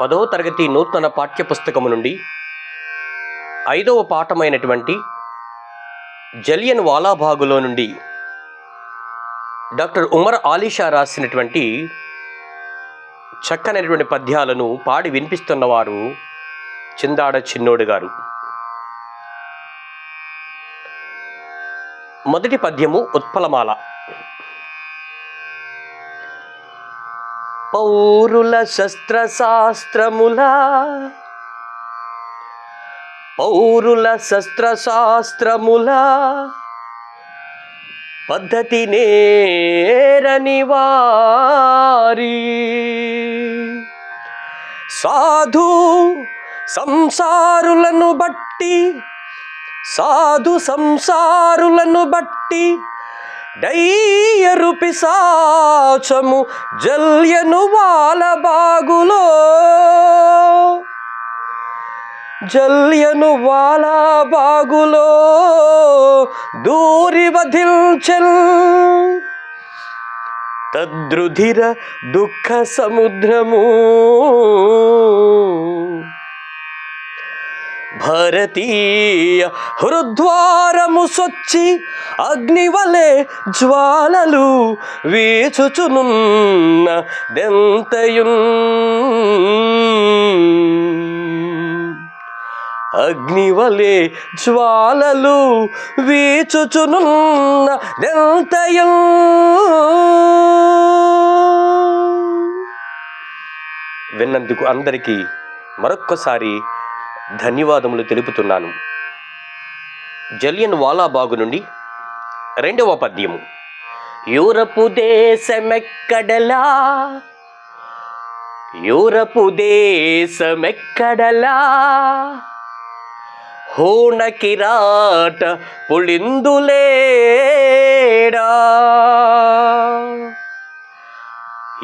పదవ తరగతి నూతన పాఠ్యపుస్తకము నుండి ఐదవ పాఠమైనటువంటి జలియన్ వాలాబాగులో నుండి డాక్టర్ ఉమర్ ఆలీషా రాసినటువంటి చక్కనైనటువంటి పద్యాలను పాడి వినిపిస్తున్నవారు చిందాడ చిన్నోడు గారు. మొదటి పద్యము ఉత్పలమాల. పౌరుల శస్త్రశాస్త్రముల పౌరుల శస్త్రశాస్త్రముల పద్ధతి నేరని వారి. సాధు సంసారులను బట్టి సాధు సంసారులను బట్టి డయ్యరు పిశాచము జల్యను వాళ్ళ బాగులో. జల్యను వాళ్ళ బాగులో దూరి వధిల్చల్ తద్రుధిర దుఃఖ సముద్రము. భరతీయ హృద్వారము సొచ్చి అగ్నివలే జ్వాలలు వీచుచునున్న దెంతయున్ అగ్నివలే జ్వాలలు వీచుచునున్న దెంతయున్ విన్నందుకు అందరికీ మరొక్కసారి ధన్యవాదములు తెలుపుతున్నాను. జలియన్ వాలాబాగు నుండి రెండవ పద్యము. యూరపు దేశమెక్కడలా? యూరపు దేశమెక్కడలా? హోణ కిరాట పుళిందులేడా?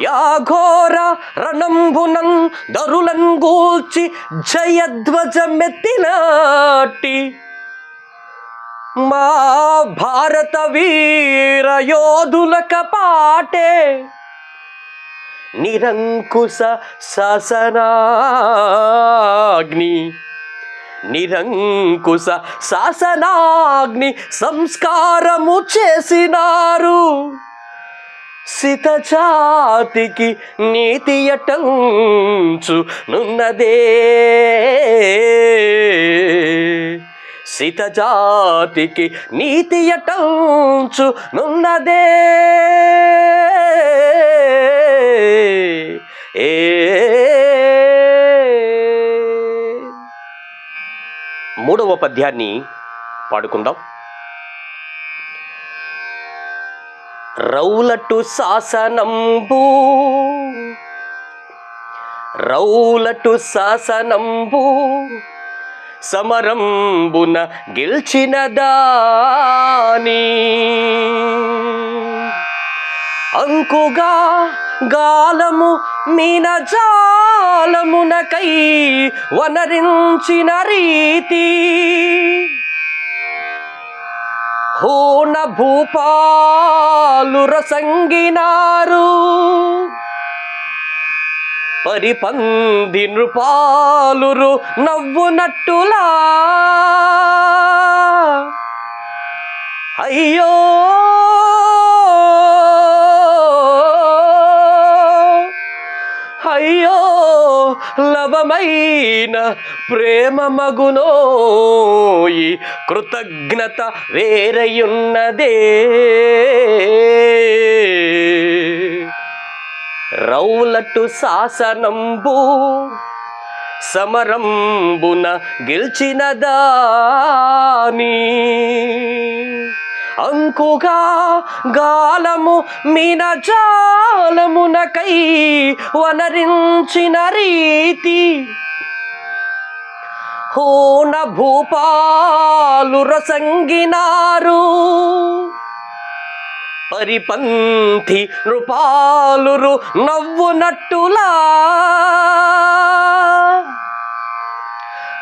యాఘోర రణంబునం దరులన్ గూల్చి జయధ్వజమెత్తినాటి మా భారత వీర యోధుల కపాటే నిరంకుశ శాసనాగ్ని. నిరంకుశ శాసనాగ్ని సంస్కారము చేసినారు. సితజాతికి నీతి అటంచు నున్నదే. సితజాతికి నీతి అటంచు నున్నదే. ఏ. మూడవ పద్యాన్ని పాడుకుందాం. రౌలటు శాసనంబు. రౌలటు శాసనంబు. సమరంబున గెలిచిన దాని. అంకుగా గాలము మీన జాలమునకై వనరించిన రీతి. హోన భూపాలు రసంగినారు పరిపంది నృపాలురు నవ్వునట్టులా అయ్యో లవమైన ప్రేమ మగునోయి కృతజ్ఞత వేరయున్నదే. రౌలటు శాసనంబు సమరంబున గెలిచినదానీ అంకుగా గాలము మీన జాలమునకై వనరించిన రీతి. హోన భూపాలు రసంగినారు. పరిపంథి నృపాలురు నవ్వునట్టులా.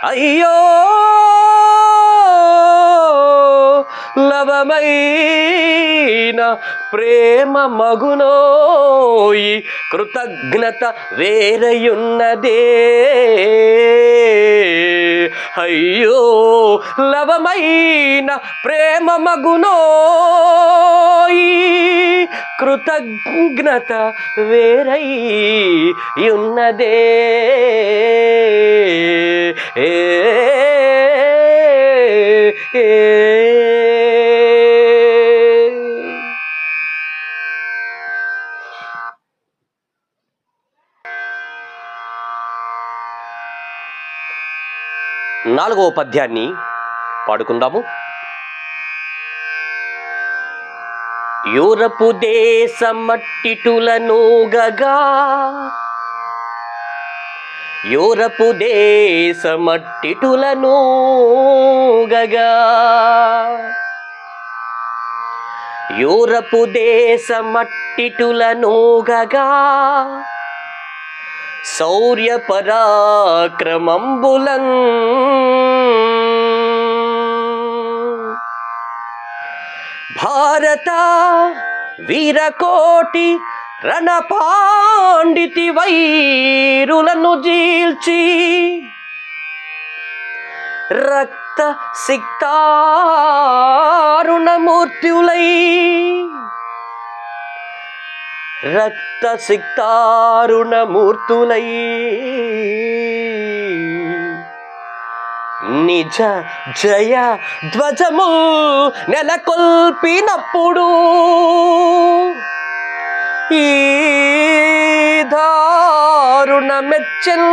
అయ్యో లవమైన ప్రేమ మగునోయి కృతజ్ఞత వేరయున్నదే. అయ్యో లవమైన ప్రేమ మగునోయి కృతజ్ఞత వేరై ఉన్నదే ఏ. ఏ నాలుగవ పద్యాన్ని పాడుకుందాము. యూరపు దేశమట్టిటులను గగా యూరపు దేశమట్టిటులను గగా యూరపు దేశమట్టిటులను గగా శౌర్య పరాక్రమంబులన్ భారత వీరకోటి రణపాండితి వైరులను జీల్చి రక్త సిక్తారుణమూర్తులై రక్త సిక్తారుణమూర్తులై నిజ జయ ధ్వజము నెలకొల్పినప్పుడు ఈ దారుణ మెచ్చన్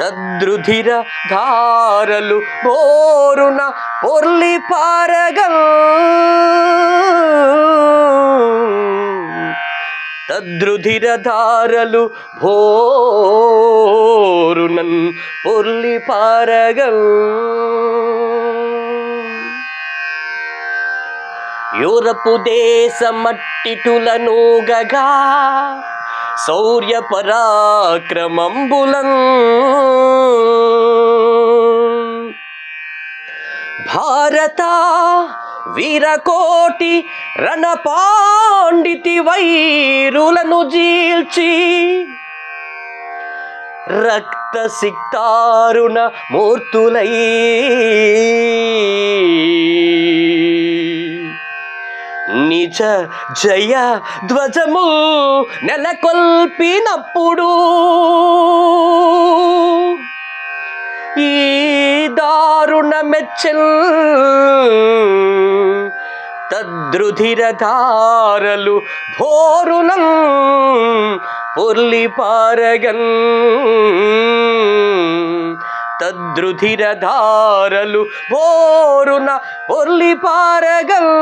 తద్రుధిర ధారలు బోరున పొర్లి పారగల్. తద్రుధిర ధారలు భోరునన్ పొర్లి పారగల్. యూరపు దేశమట్టిటులను గగా శౌర్య పరాక్రమంబులం భారత వీరకోటి రణపాండితి వైరులను జీల్చి రక్త సిక్తారుణ మూర్తులై నిజ జయ ధ్వజము నెలకొల్పినప్పుడు ఈ దారుణ మెచ్చల్ తద్రుధిర ధారలు భోరునం పొర్లి పారగన్ తద్రుధిర ధారలు భోరున పొర్లి పారగల్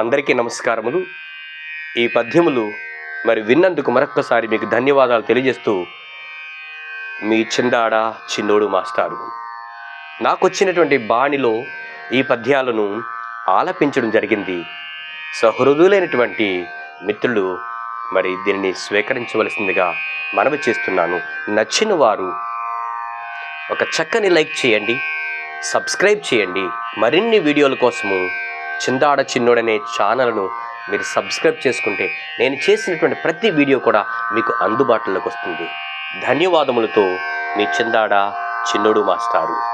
అందరికీ నమస్కారములు. ఈ పద్యములు మరి విన్నందుకు మరొక్కసారి మీకు ధన్యవాదాలు తెలియజేస్తూ మీ చిందాడ చిన్నోడు మాస్టారు. నాకు వచ్చినటువంటి బాణిలో ఈ పద్యాలను ఆలపించడం జరిగింది. సహృదులైనటువంటి మిత్రులు మరి దీనిని స్వీకరించవలసిందిగా మనవి చేస్తున్నాను. నచ్చిన వారు ఒక చక్కని లైక్ చేయండి సబ్స్క్రైబ్ చేయండి. మరిన్ని వీడియోల కోసము చిందాడ చిన్నోడనే ఛానల్ను మీరు సబ్స్క్రైబ్ చేసుకుంటే నేను చేసినటువంటి ప్రతి వీడియో కూడా మీకు అందుబాటులోకి వస్తుంది. ధన్యవాదములతో మీ చిందాడ చిన్నోడు మాస్టారు.